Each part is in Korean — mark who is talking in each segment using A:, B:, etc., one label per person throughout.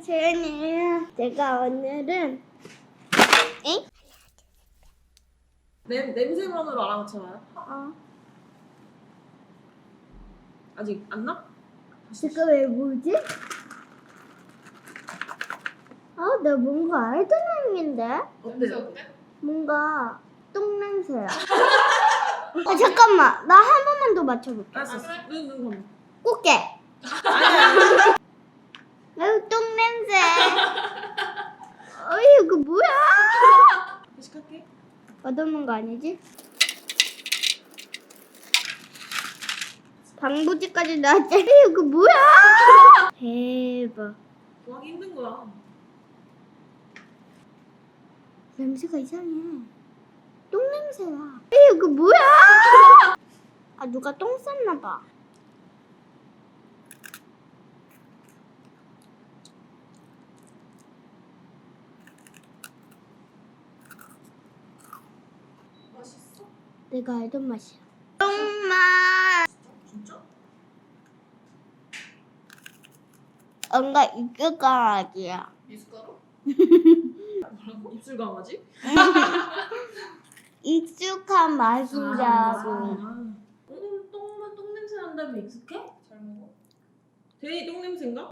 A: 세연이에요. 제가 오늘은 엥?
B: 냄, 냄새만으로 알아맞혀봐요.
A: 어,
B: 아직 안 나?
A: 지금 왜 뭐지? 아, 나 뭔가 알던 향인데?
B: 어때?
C: 어때?
A: 뭔가 똥 냄새야. 아, 잠깐만. 나 한 번만 더 맞춰볼게.
B: 알았어. 눈, 눈 감아.
A: 꽃게.
B: 아니야.
A: 아유, 똥 냄새. 어이, 이거 뭐야?
B: 회식할게.
A: 맛없는 거 아니지? 방부제까지 나왔잖아. 이거 뭐야? 대박.
B: 구하기 힘든 거야.
A: 냄새가 이상해. 똥 냄새야. 이거 뭐야? 아 누가 똥 쌌나 봐.
C: 맛있어?
A: 내가 알던 맛이야. 똥맛.
B: 진짜?
A: 뭔가 이끌가락이야.
C: 미숫가루?
B: 뭐라고? 입술 강아지?
A: 익숙한 맛이라고.
B: 아, 똥, 똥만 똥 냄새 난다면 익숙해?
C: 잘 먹어?
B: 대리 똥 냄새인가?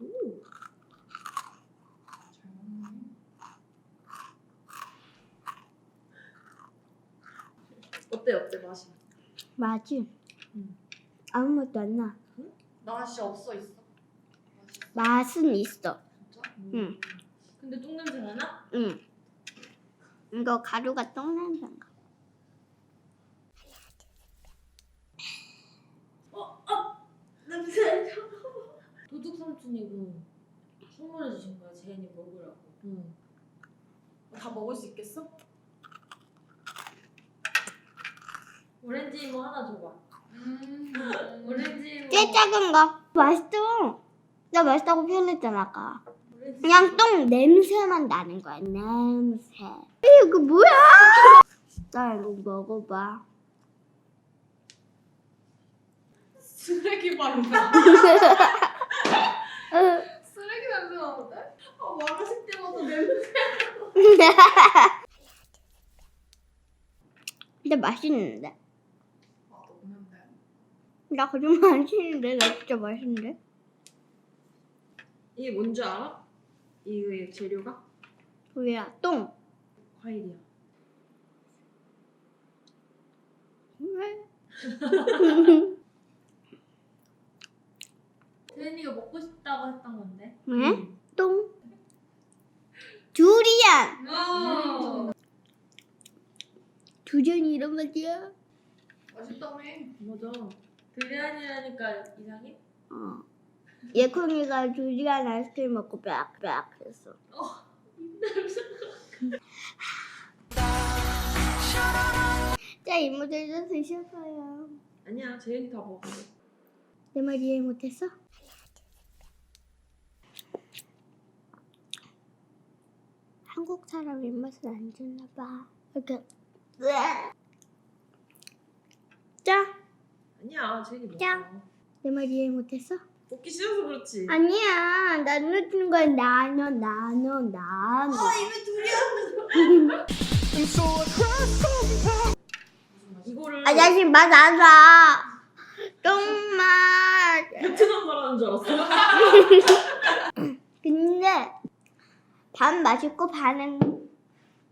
B: 오,
C: 잘 먹네.
B: 어때 어때 맛이?
A: 맛이
B: 음.
A: 아무 맛도 안 나.
C: 맛이 없어 있어? 맛있어?
A: 맛은 있어.
C: 진짜?
A: 응.
B: 근데 똥 냄새 나나?
A: 응. 이거 가루가 똥 냄새인가?
B: 냄새. 도둑 삼촌이고 선물해 주신 거야 재현이 먹으라고. 응. 다 먹을 수 있겠어? 오렌지 이모 하나 줘봐.
C: 음.
B: 오렌지 이모.
A: 꽤 작은 거. 맛있어. 나 맛있다고 표현했잖아 아까.
B: 오렌지
A: 그냥 똥 냄새만 나는 거야 냄새. 이거 뭐야? 나 이거 먹어봐.
C: 쓰레기.
A: 으.
C: 쓰레기 냄새 나는데? 아 말하실 때마다 냄새.
A: 근데 맛있는데? 나 거짓말 안 치는데 나 진짜 맛있는데?
B: 이게 뭔지 알아? 이 재료가
A: 뭐야 똥.
B: 과일이야.
D: 세연이가 먹고 싶다고 했던 건데.
A: 왜? 똥. 두리안.
C: 음.
A: 두리안이 이런 맛이야?
C: 맛있다며.
B: 맞아.
D: 드리안이라니까 이상해?
A: 어. 예콩이가 두리안 아이스크림 먹고 빽빽 했어. 자 이모들도 드셔봐요.
B: 아니야 재현이 다 먹어.
A: 내말 이해 못했어? 한국 사람 입맛은 안 좋나 봐. 이렇게 짜?
B: 아니야 먹어.
A: 짱. 내말 이해 못했어?
B: 먹기 싫어서 그렇지.
A: 아니야. 나눠주는 거야. 나눠 나눠 나눠.
B: 입에 이거를
A: 아저씨 맛안 나. 똥맛.
B: 베트남 말하는 줄 알았어.
A: 근데 반 맛있고 반은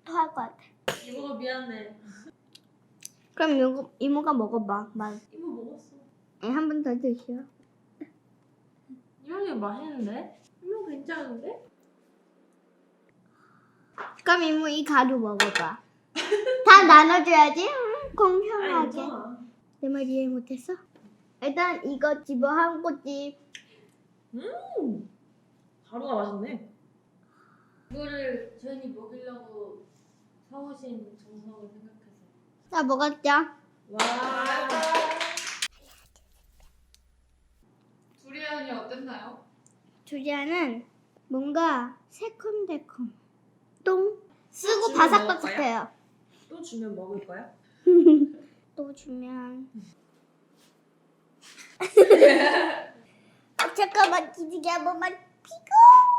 A: 토할 것 같아.
D: 이모가 미안해.
A: 그럼 이거 이모가 먹어봐. 맛.
D: 이모 먹었어.
A: 한 번 더 드셔.
D: 이모이 맛있는데? 이모 괜찮은데?
A: 그럼 이모 이 가루 먹어봐. 다 나눠줘야지. 응,
B: 아니
A: 공평하게.
B: 괜찮아.
A: 내말 이해 못했어? 일단 이거 집어 한 꼬집.
B: 음 가루가 맛있네.
D: 이거를 세연이 먹이려고 사오신 정성을 생각해서.
A: 다 먹었죠?
B: 와.
A: 두리안은 뭔가 새콤달콤. 똥? 쓰고 바삭바삭해요.
B: 또 주면 먹을 거야?
A: 또 주면. 아, 잠깐만 기지개 한 번만 피고!